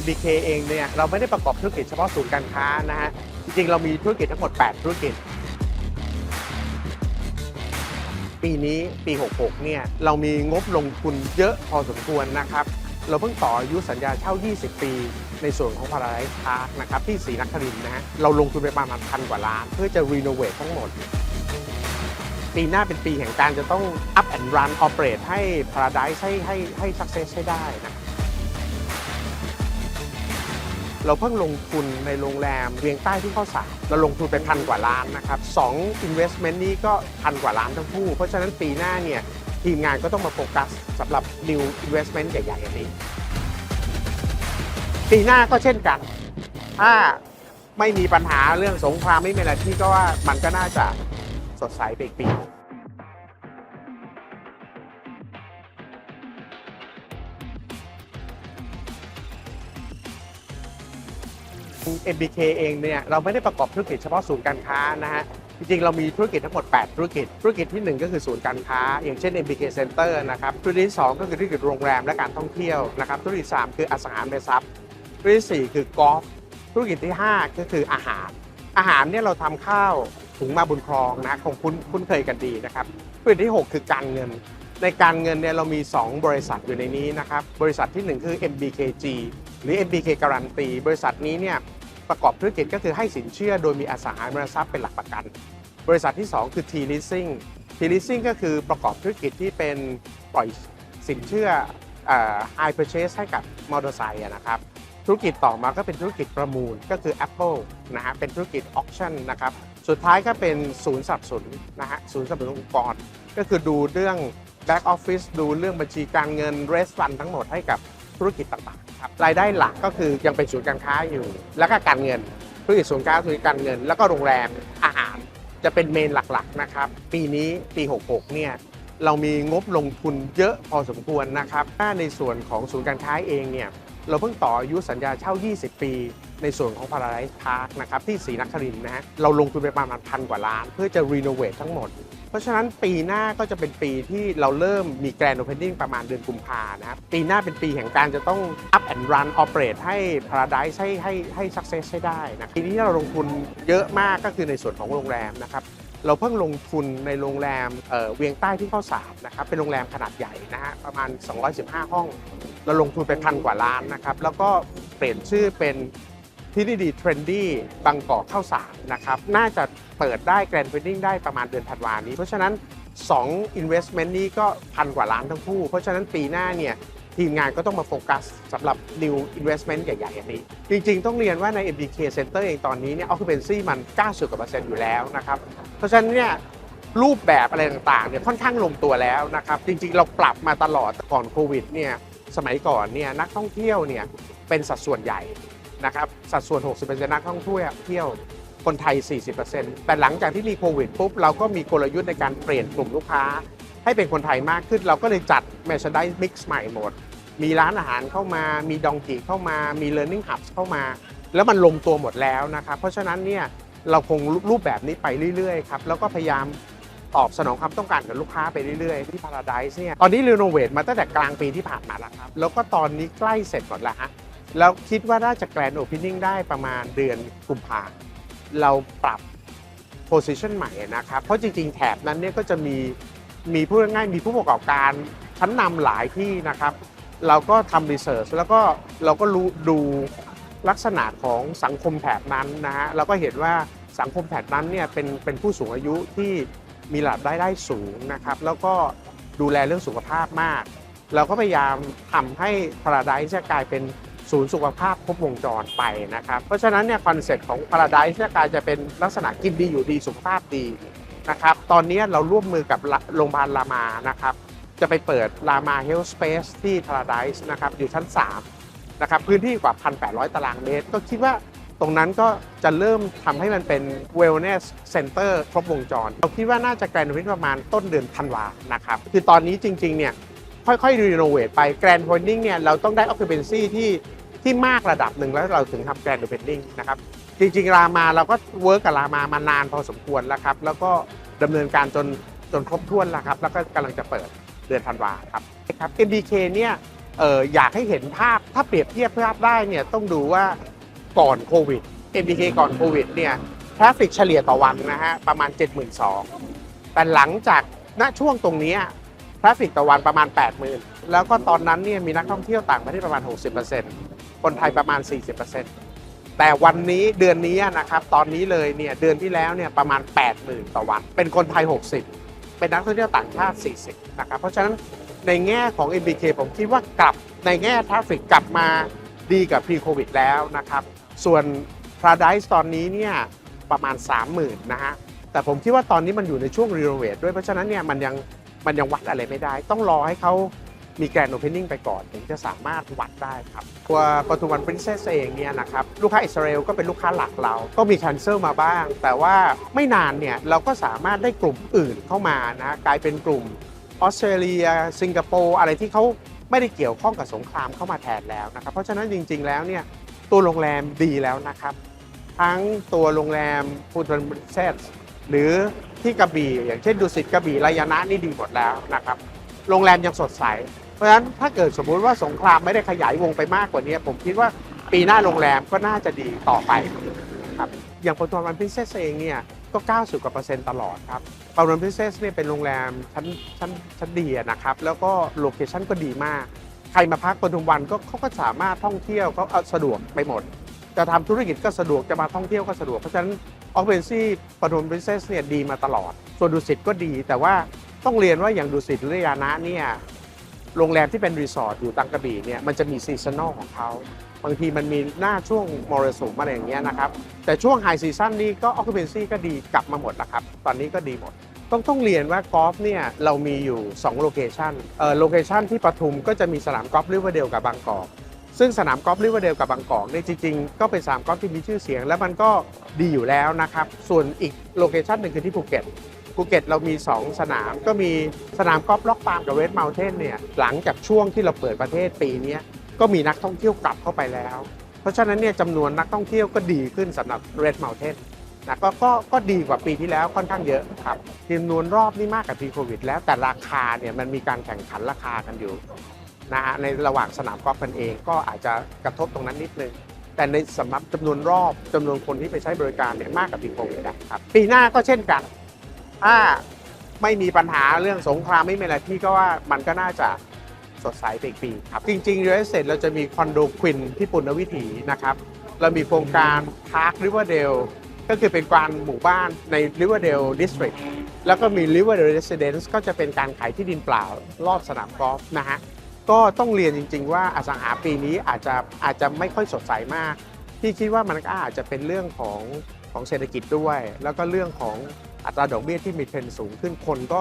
MBK เองเนี่ยเราไม่ได้ประกอบธุรกิจเฉพาะศูนย์การค้านะฮะจริงๆเรามีธุรกิจทั้งหมด 8 ธุรกิจ ปีนี้ปี 66 เนี่ยเรามีงบลงทุนเยอะพอสมควรนะครับ เราเพิ่งต่ออายุสัญญาเช่า 20 ปี ในส่วนของ Paradise Park นะครับที่ศรีนครินทร์นะฮะเราลงทุนไปประมาณพันกว่าล้าน เพื่อจะรีโนเวททั้งหมดปีหน้าเป็นปีแห่งการจะต้อง up and run operate ให้ Paradise ให้ให้ให้ success ให้ได้นะ เราเพิ่งลงทุนในโรงแรมเวียงใต้ที่เข้าสารเราลงทุนไปพันกว่าล้านนะครับสอง investment นี้ก็พันกว่าล้านทั้งคู่ เพราะฉะนั้นปีหน้าเนี่ยทีมงานก็ต้องมาโฟกัสสำหรับ new investment ใหญ่ๆอันนี้ ปีหน้าก็เช่นกัน ถ้าไม่มีปัญหาเรื่องสงครามไม่มีอะไรที่ก็ว่ามันก็น่าจะสดใสไปอีกปี MBK เองเนี่ยเราไม่ได้ประกอบธุรกิจเฉพาะศูนย์การค้านะฮะจริงๆ เรามีธุรกิจทั้งหมด 8 ธุรกิจ ธุรกิจทีหนึ่1 ก็คือศูนย์การค้า อย่างเช่น MBK Center นะครับธุรกิจที่ 2 ก็คือธุรกิจโรงแรมและการท่องเที่ยวนะครับธุรกิจ 3 คืออสังหาริมทรัพย์ธุรกิจ4คือกอล์ฟธุรกิจที่ 5 ก็คืออาหาร อาหารเนี่ยเราทำข้าวถุงมาบุญครองนะคงคุ้นคุ้นเคยกันดีนะครับธุรกิจที่ 6 คือการเงิน ในการเงินเนี่ยเรามี 2 บริษัทอยู่ในนี้นะครับบริษัททีหนึ่1 คือ MBKG หรือ MBK การันตีบริษัทนี้เนี่ย ประกอบธุรกิจก็คือให้สินเชื่อโดยมีอสังหาริมทรัพย์เป็นหลักประกัน บริษัทที่ 2 คือ T Leasing T Leasing ก็คือประกอบธุรกิจที่เป็นปล่อยสินเชื่อเอ่อ High Purchase ให้กับมอเตอร์ไซค์นะครับ ธุรกิจต่อมาก็เป็นธุรกิจประมูลก็คือ Apple นะฮะเป็นธุรกิจ Auction นะครับ สุดท้ายก็เป็นศูนย์สนับสนุนนะฮะศูนย์สนับสนุนองค์กร ก็คือดูเรื่อง Back Office ดูเรื่องบัญชีการเงิน r e s t Fund ทั้งหมดให้กับธุรกิจต่างๆ ครับรายได้หลักก็คือยังเป็นศูนย์การค้าอยู่ แล้วก็การเงินธุรกิจศูนย์การค้าธุรกิจการเงิน แล้วก็โรงแรมอาหาร จะเป็นเมนหลักๆนะครับปีนี้ปี 66 เนี่ยเรามีงบลงทุนเยอะพอสมควรนะครับถ้าในส่วนของศูนย์การค้าเองเนี่ยเราเพิ่งต่ออายุสัญญาเช่า 20 ปี ในส่วนของ Paradise Park นะครับที่ศรีนครินทร์นะฮะเราลงทุนไปประมาณพันกว่าล้าน เพื่อจะรีโนเวททั้งหมด ราะฉะนั้นปีหน้าก็จะเป็นปีที่เราเริ่มมีแกรนด์โอเพนนิ่งประมาณเดือนกุมภานะครับปีหน้าเป็นปีแห่งการจะต้อง up and run operate ให้ Paradise ให้ให้ให้ success ให้ได้นะปีนี้เราลงทุนเยอะมากก็คือในส่วนของโรงแรมนะครับเราเพิ่งลงทุนในโรงแรมเเวียงใต้ที่เข้าสารนะครับเป็นโรงแรมขนาดใหญ่นะฮะประมาณ 215 ห้อง เราลงทุนไปพันกว่าล้านนะครับแล้วก็เปลี่ยนชื่อเป็น ที่นี่ดีเทรนดี้บางกอกเข้าสารนะครับน่าจะเปิดได้แกรนด์ o พ n นิ่งได้ประมาณเดือนธันวานี้ เพราะฉะนั้น 2 investment นี้ก็พันกว่าล้านทั้งคู่ เพราะฉะนั้นปีหน้าเนี่ยทีมงานก็ต้องมาโฟกัสสำหรับ new investment ใหญ่ๆอันนี้ จริงๆ ต้องเรียนว่าใน MBK Center เองตอนนี้เนี่ย occupancy มัน 90กว่าเปอร์เซ็นต์อยู่แล้วนะครับ เพราะฉะนั้นเนี่ยรูปแบบอะไรต่างๆเนี่ยค่อนข้างลงตัวแล้วนะครับ จริงๆ เราปรับมาตลอดก่อนโควิดเนี่ยสมัยก่อนเนี่ยนักท่องเที่ยวเนี่ยเป็นสัดส่วนใหญ่ นะครับสัดส่วน 60%นักท่องเที่ยวเที่ยวคนไทย 40%แต่หลังจากที่มีโควิดปุ๊บเราก็มีกลยุทธ์ในการเปลี่ยนกลุ่มลูกค้า ให้เป็นคนไทยมากขึ้น เราก็เลยจัด merchandise mix ใหม่หมด มีร้านอาหารเข้ามา มีดองกีเข้ามา มี learning hubs เข้ามา แล้วมันลงตัวหมดแล้วนะครับเพราะฉะนั้นเนี่ยเราคงรูปแบบนี้ไปเรื่อยๆครับแล้วก็พยายามตอบสนองความต้องการของลูกค้าไปเรื่อยๆที่ Paradise เนี่ยตอนนี้รีโนเวทมาตั้งแต่กลางปีที่ผ่านมาแล้วครับแล้วก็ตอนนี้ใกล้เสร็จหมดแล้วฮะ แล้วคิดว่าน่าจะแกรนด์โอเพนนิ่งได้ประมาณเดือนกุมภาเราปรับ position ใหม่นะครับ เพราะจริง ๆ แถบนั้นเนี่ยก็จะมีมีพูดง่ายมีผู้ประกอบการชั้นนำหลายที่นะครับ เราก็ทำรีเสิร์ชแล้วก็เราก็รู้ดูลักษณะของสังคมแถบนั้นนะฮะเราก็เห็นว่าสังคมแถบนั้นเนี่ยเป็นเป็นผู้สูงอายุที่มีระดับรายได้สูงนะครับ แล้วก็ดูแลเรื่องสุขภาพมาก เราก็พยายามทำให้ Paradise จะกลายเป็น ศูนย์สุขภาพครบวงจรไปนะครับ เพราะฉะนั้นเนี่ยคอนเซ็ปต์ของ Paradise จะกลายจะเป็นลักษณะกินดีอยู่ดีสุขภาพดีนะครับ ตอนนี้เราร่วมมือกับโรงพยาบาลรามานะครับ จะไปเปิดรามา Health Space ที่ Paradise นะครับอยู่ชั้น 3 นะครับ พื้นที่กว่า 1,800 ตารางเมตร ก็คิดว่าตรงนั้นก็จะเริ่มทำให้มันเป็น Wellness Center ครบวงจร เราคิดว่าน่าจะแกรนด์วินประมาณต้นเดือนธันวานะครับ คือตอนนี้จริงๆเนี่ยค่อยๆรีโนเวทไปแกรนด์พ n นิ่งเนี่ยเราต้องได้ occupancy ที่ ที่มากระดับหนึ่งแล้วเราถึงทำแกรนด์ o พ n นิ่งนะครับจริงๆรามาเราก็เวิร์กกับรามามานานพอสมควรแล้วครับแล้วก็ดำเนินการจนจนครบถ้วนแล้วครับแล้วก็กำลังจะเปิดเดือนธันวาครับครับ MBK เนี่ยเอออยากให้เห็นภาพถ้าเปรียบเทียบภาพได้เนี่ยต้องดูว่าก่อนโควิด MBK ก่อนโควิดเนี่ยทราฟิกเฉลี่ยต่อวันนะฮะประมาณ 72,000แต่หลังจากณช่วงตรงนี้ทราฟิกต่อวันประมาณ 80,000 แล้วก็ตอนนั้นเนี่ยมีนักท่องเที่ยวต่างประเทศประมาณ 60% คนไทยประมาณ 40%แต่วันนี้เดือนนี้นะครับตอนนี้เลยเนี่ยเดือนที่แล้วเนี่ยประมาณ 80,000 ต่อวัน เป็นคนไทย 60 เป็นนักท่องเที่ยวต่างชาติ 40 นะครับ เพราะฉะนั้นในแง่ของ MBK ผมคิดว่ากลับในแง่ทราฟิกกลับมาดีกับ pre covid แล้วนะครับ ส่วน Paradise ตอนนี้เนี่ยประมาณ 30,000 นะฮะ แต่ผมคิดว่าตอนนี้มันอยู่ในช่วงรีโนเวทด้วยเพราะฉะนั้นเนี่ยมันยังมันยังวัดอะไรไม่ได้ ต้องรอให้เขา มีแกรนด์โอเพนนิ่งไปก่อนถึงจะสามารถวัดได้ครับ ตัวปทุมวันปรินเซสเองเนี่ยนะครับลูกค้าอิสราเอลก็เป็นลูกค้าหลักเรา ก็มี c a n เซิลมาบ้าง แต่ว่าไม่นานเนี่ยเราก็สามารถได้กลุ่มอื่นเข้ามานะกลายเป็นกลุ่มออสเตรเลีย สิงคโปร์อะไรที่เขาไม่ได้เกี่ยวข้องกับสงครามเข้ามาแทนแล้วนะครับ เพราะฉะนั้นจริง ๆ แล้วเนี่ยตัวโรงแรมดีแล้วนะครับ ทั้งตัวโรงแรมพูทันบริเซสหรือที่กระบี่อย่างเช่นดุสิตกระบี่ระยะนะนี่ดีหมดแล้วนะครับ โรงแรมยังสดใส เพราะฉะนั้นถ้าเกิดสมมุติว่าสงครามไม่ได้ขยายวงไปมากกว่านี้ ผมคิดว่าปีหน้าโรงแรมก็น่าจะดีต่อไปครับอย่างปทุมวันพิเศษเองเนี่ยก็ 90กว่าเปอร์เซ็นต์ตลอดครับปทุมวันพิเศษเนี่ยเป็นโรงแรมชั้นชั้นชั้นดีนะครับ แล้วก็โลเคชั่นก็ดีมาก ใครมาพักปทุมวันก็เขาก็สามารถท่องเที่ยวเขาเอาสะดวกไปหมด จะทำธุรกิจก็สะดวกจะมาท่องเที่ยวก็สะดวก เพราะฉะนั้นออ c เ p นซี่ปฐมพิเศษเนี่ยดีมาตลอด ส่วนดุสิตก็ดีแต่ว่าต้องเรียนว่าอย่างดุสิตหรือระยานะเนี่ย โรงแรมที่เป็นรีสอร์ทอยู่ตังกระบี่เนี่ยมันจะมีซีซันอลของเขาบางทีมันมีหน้าช่วงมรสุมอะไรอย่างเงี้ยนะครับ แต่ช่วงไฮซีซั่นนี้ก็ออ c เ p นซี่ก็ดีกลับมาหมดแล้วครับ ตอนนี้ก็ดีหมด ต้องต้องเรียนว่ากอล์ฟเนี่ยเรามีอยู่2โลเคชันเอ่อโลเคชันที่ปทุมก็จะมีสนามกอล์ฟริเวอร์เดลกับบางกอกซึ่งสนามกอล์ฟริเวอร์เดลกับบางกอกเนี่ยจริงๆ ก็เป็นสนามกอล์ฟที่มีชื่อเสียง และมันก็ดีอยู่แล้วนะครับ ส่วนอีกโลเคชันหนึ่งคือที่ภูเก็ต ภูเก็ตเรามี 2 สนามก็มีสนามกอล์ฟล็อกปามกับเวสต์เมลเทนเนี่ยหลังจากช่วงที่เราเปิดประเทศปีนี้ก็มีนักท่องเที่ยวกลับเข้าไปแล้ว เพราะฉะนั้นเนี่ยจำนวนนักท่องเที่ยวก็ดีขึ้นสำหรับเรดเมลเทนนะก็ก็ก็ดีกว่าปีที่แล้วค่อนข้างเยอะครับจำนวนรอบนี่มากกว่าปีโควิด แล้วแต่ราคาเนี่ยมันมีการแข่งขันราคากันอยู่นะฮะในระหว่างสนามกอล์ฟกันเองก็อาจจะกระทบตรงนั้นนิดนึงแต่ในสำหรับจำนวนรอบจำนวนคนที่ไปใช้บริการเนี่ยมากกว่าปีโควิดนะครับปีหน้าก็เช่นกัน ถ้าไม่มีปัญหาเรื่องสงครามไม่มีอะไรพี่ก็ว่ามันก็น่าจะสดใสไปอีกปีครับ จริงๆเรสเซเราจะมีคอนโดควินที่ปุณณวิถีนะครับ เรามีโครงการพาร์คริเวอร์เดลก็คือเป็นการหมู่บ้านในริเวอร์เดลดิสตริกแล้วก็มีริเวอร์เดลเรสเดนซ์ก็จะเป็นการขายที่ดินเปล่ารอบสนามกอล์ฟนะฮะก็ต้องเรียนจริง ๆ ว่าอสังหาปีนี้อาจจะอาจจะไม่ค่อยสดใสมาก ที่คิดว่ามันก็อาจจะเป็นเรื่องของของเศรษฐกิจด้วย แล้วก็เรื่องของ อัตราดอกเบี้ยที่มีเทรนสูงขึ้นคนก็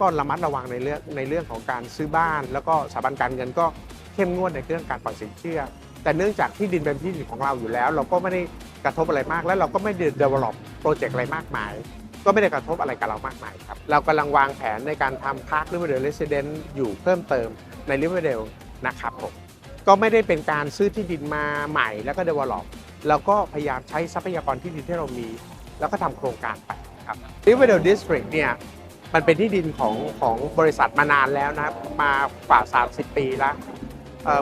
ก็ระมัดระวังในเรื่องในเรื่องของการซื้อบ้าน แล้วก็สถาบันการเงินก็เข้มงวดในเรื่องการปล่อยสินเชื่อ แต่เนื่องจากที่ดินเป็นที่ดินของเราอยู่แล้ว เราก็ไม่ได้กระทบอะไรมาก และเราก็ไม่ได้ develop โปรเจกต์อะไรมากมาย ก็ไม่ได้กระทบอะไรกับเรามากมายครับ เรากำลังวางแผนในการทำพาร์คริเวอร์เดลเรสเดนอยู่เพิ่มเติมในริเวอร์เดลนะครับผมก็ไม่ได้เป็นการซื้อที่ดินมาใหม่แล้วก็เดเวลลอปเราก็พยายามใช้ทรัพยากรที่ดินที่เรามี แล้วก็ทำโครงการไป ครับ Riverdale District เนี่ยมันเป็นที่ดินของของบริษัทมานานแล้วนะครับมากว่า 30 ปีแล้ว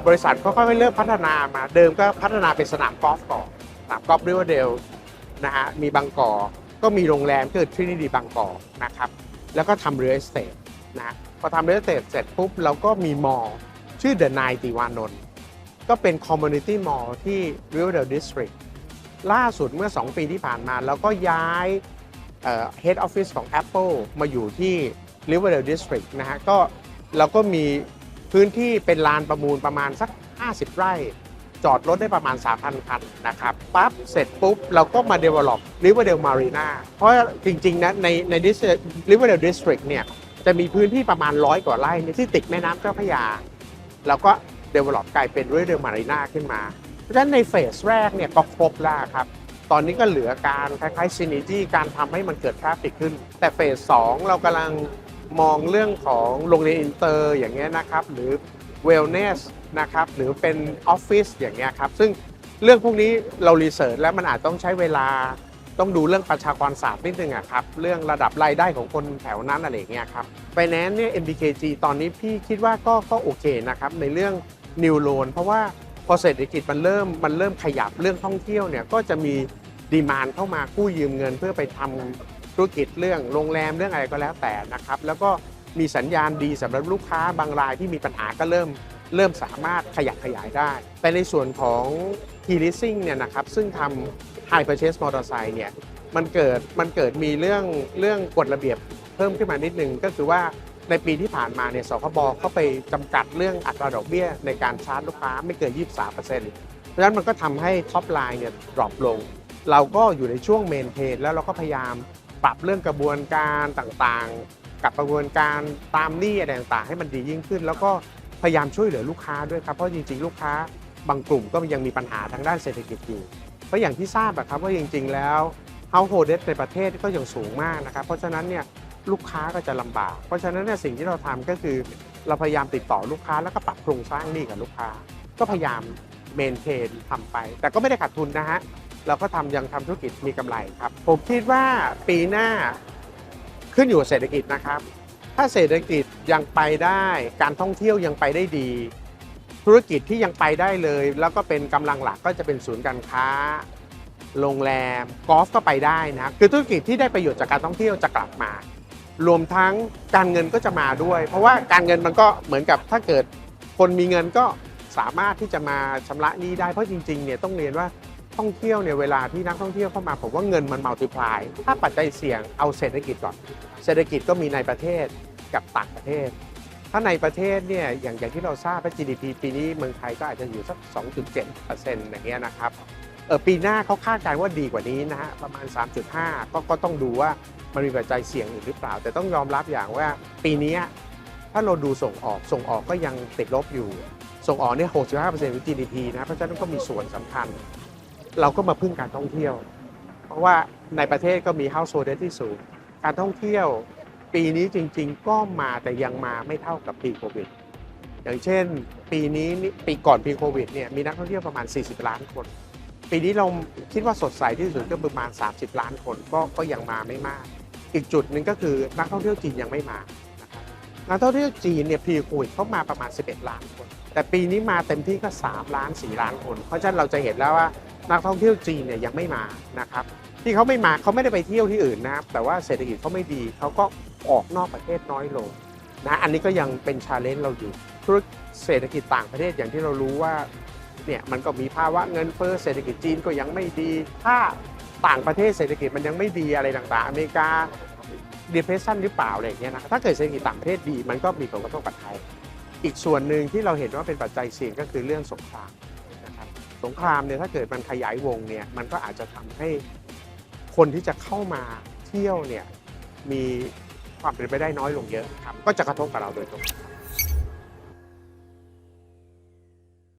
บริษัทก็ค่อยๆเริ่มพัฒนามาเดิมก็พัฒนาเป็นสนามกอล์ฟก่อนสนามกอล์ฟ Riverdale นะฮะมีบางกอกก็มีโรงแรมคือทรินิดีบางกอกนะครับแล้วก็ทำเรือ e สเต e นะพอทำเรือ e สเต e เสร็จปุ๊บเราก็มีมอลล์ชื่อ The Nine ติวานนท์ก็เป็น Community Mall ที่ Riverdale District ล่าสุดเมื่อ 2 ปีที่ผ่านมาเราก็ย้าย Head Office ของ Apple มาอยู่ที่ Riverdale District นะฮะก็เราก็มีพื้นที่เป็นลานประมูลประมาณสัก 50 ไร่ จอดรถได้ประมาณ 3,000 คันนะครับปั๊บเสร็จปุ๊บ เราก็มา develop Riverdale Marina เพราะจริงๆนะในใน Riverdale District เนี่ยจะมีพื้นที่ประมาณร้อยกว่าไร่ที่ติดแม่น้ำเจ้าพระยาเราก็ develop กลายเป็น Riverdale Marina ขึ้นมา เพราะฉะนั้นในเฟสแรกเนี่ยก็ครบแล้วครับ ตอนนี้ก็เหลือการคล้ายๆ synergy การทำให้มันเกิดทราฟิกขึ้น แต่เฟส2เรากำลังมองเรื่องของโรงเรียนอินเตอร์อย่างเงี้ยนะครับ หรือ wellness นะครับ หรือเป็นออฟฟิศอย่างเงี้ยครับ ซึ่งเรื่องพวกนี้เรารีเสิร์ชแล้วมันอาจต้องใช้เวลาต้องดูเรื่องประชากรศาสตร์นิดนึงอะครับ เรื่องระดับรายได้ของคนแถวนั้นอะไรเงี้ยครับไฟแนนซ์เนี่ย MBKG ตอนนี้พี่คิดว่าก็ก็โอเคนะครับ ในเรื่อง New Loan เพราะว่า พอเศรษฐกิจมันเริ่มมันเริ่มขยับเรื่องท่องเที่ยวเนี่ยก็จะมีดีมานเข้ามากู้ยืมเงินเพื่อไปทำธุรกิจเรื่องโรงแรมเรื่องอะไรก็แล้วแต่นะครับ แล้วก็มีสัญญาณดีสำหรับลูกค้าบางรายที่มีปัญหาก็เริ่มเริ่มสามารถขยับขยายได้ แต่ในส่วนของ t l e a s i n g เนี่ยนะครับซึ่งทำ High Purchase Motorcycle เนี่ยมันเกิดมันเกิดมีเรื่องเรื่องกฎระเบียบเพิ่มขึ้นมานิดนึงก็คือว่า ในปีที่ผ่านมาเนี่ยสคบเขาไปจำกัดเรื่องอัตราดอกเบี้ยในการชาร์จลูกค้าไม่เกิน 23%เพราะฉะนั้นมันก็ทำให้ท็อปไลน์เนี่ยดรอปลง เราก็อยู่ในช่วงเมนเทนแล้วเราก็พยายามปรับเรื่องกระบวนการต่างๆ กับกระบวนการตามหนี้อะไรต่างๆ ให้มันดียิ่งขึ้น แล้วก็พยายามช่วยเหลือลูกค้าด้วยครับเพราะจริงๆ ลูกค้าบางกลุ่มก็ยังมีปัญหาทางด้านเศรษฐกิจอยู่เพราะอย่างที่ทราบอะครับว่าจริง ๆ แล้ว household debt ในประเทศก็ยังสูงมากนะครับเพราะฉะนั้นเนี่ย ลูกค้าก็จะลำบาก เพราะฉะนั้นเนี่ยสิ่งที่เราทำก็คือ เราพยายามติดต่อลูกค้าแล้วก็ปรับโครงสร้างหนี้กับลูกค้า ก็พยายามเมนเทนทำไป แต่ก็ไม่ได้ขาดทุนนะฮะเราก็ทำยังทำธุรกิจมีกำไรครับ ผมคิดว่าปีหน้าขึ้นอยู่กับเศรษฐกิจนะครับ ถ้าเศรษฐกิจยังไปได้การท่องเที่ยวยังไปได้ดี ธุรกิจที่ยังไปได้เลย แล้วก็เป็นกำลังหลักก็จะเป็นศูนย์การค้าโรงแรมกอล์ฟก็ไปได้นะคือธุรกิจที่ได้ประโยชน์จากการท่องเที่ยวจะกลับมา รวมทั้งการเงินก็จะมาด้วย เพราะว่าการเงินมันก็เหมือนกับถ้าเกิดคนมีเงินก็สามารถที่จะมาชำระหนี้ได้เพราะจริงๆเนี่ยต้องเรียนว่าท่องเที่ยวเนี่ยเวลาที่นักท่องเที่ยวเข้ามาผมว่าเงินมันมัลติพลายถ้าปัจจัยเสี่ยงเอาเศรษฐกิจก่อน เศรษฐกิจก็มีในประเทศกับต่างประเทศ ถ้าในประเทศเนี่ยอย่างอย่างที่เราทราบว่า GDP ปีนี้เมืองไทยก็อาจจะอยู่สัก 2.7%อย่างเงี้ยนะครับ ปีหน้าเขาคาดการณ์ว่าดีกว่านี้นะฮะประมาณ 3.5 ก็ก็ต้องดูว่ามันมีปัจจัยเสี่ยงอื่นหรือเปล่า แต่ต้องยอมรับอย่างว่าปีนี้ถ้าเราดูส่งออกส่งออกก็ยังติดลบอยู่ ส่งออกเนี่ย 65%ของ GDP นะเพราะฉะนั้นก็มีส่วนสำคัญ เราก็มาพึ่งการท่องเที่ยว เพราะว่าในประเทศก็มี household debt ที่สูง การท่องเที่ยวปีนี้จริง ๆ ก็มาแต่ยังมาไม่เท่ากับปีโควิด อย่างเช่น ปีนี้ปีก่อนปีโควิดเนี่ยมีนักท่องเที่ยวประมาณ 40 ล้านคน ปีนี้เราคิดว่าสดใสที่สุดก็ประมาณ 30 ล้านคนก็ก็ยังมาไม่มาก อีกจุดหนึ่งก็คือนักท่องเที่ยวจีนยังไม่มานะครับนักท่องเที่ยวจีนเนี่ยพีโควิดเขามาประมาณ 11 ล้านคน แต่ปีนี้มาเต็มที่ก็ 3 ล้าน 4 ล้านคน เพราะฉะนั้นเราจะเห็นแล้วว่านักท่องเที่ยวจีนเนี่ยยังไม่มานะครับที่เขาไม่มาเขาไม่ได้ไปเที่ยวที่อื่นนะครับแต่ว่าเศรษฐกิจเขาไม่ดีเขาก็ออกนอกประเทศน้อยลงนะอันนี้ก็ยังเป็นชาเลนจ์เราอยู่ธุรกิจเศรษฐกิจต่างประเทศอย่างที่เรารู้ว่า เนี่ยมันก็มีภาวะเงินเฟ้อเศรษฐกิจจีนก็ยังไม่ดี ถ้าต่างประเทศเศรษฐกิจมันยังไม่ดีอะไรต่างๆ อเมริกา depression หรือเปล่าอะไรอย่างเงี้ยนะถ้าเกิดเศรษฐกิจต่างประเทศดีมันก็มีผลกระทบกับไทย อีกส่วนหนึ่งที่เราเห็นว่าเป็นปัจจัยเสี่ยงก็คือเรื่องสงครามนะครับสงครามเนี่ยถ้าเกิดมันขยายวงเนี่ยมันก็อาจจะทำให้คนที่จะเข้ามาเที่ยวเนี่ยมีความเป็นไปได้น้อยลงเยอะครับก็จะกระทบกับเราโดยตรง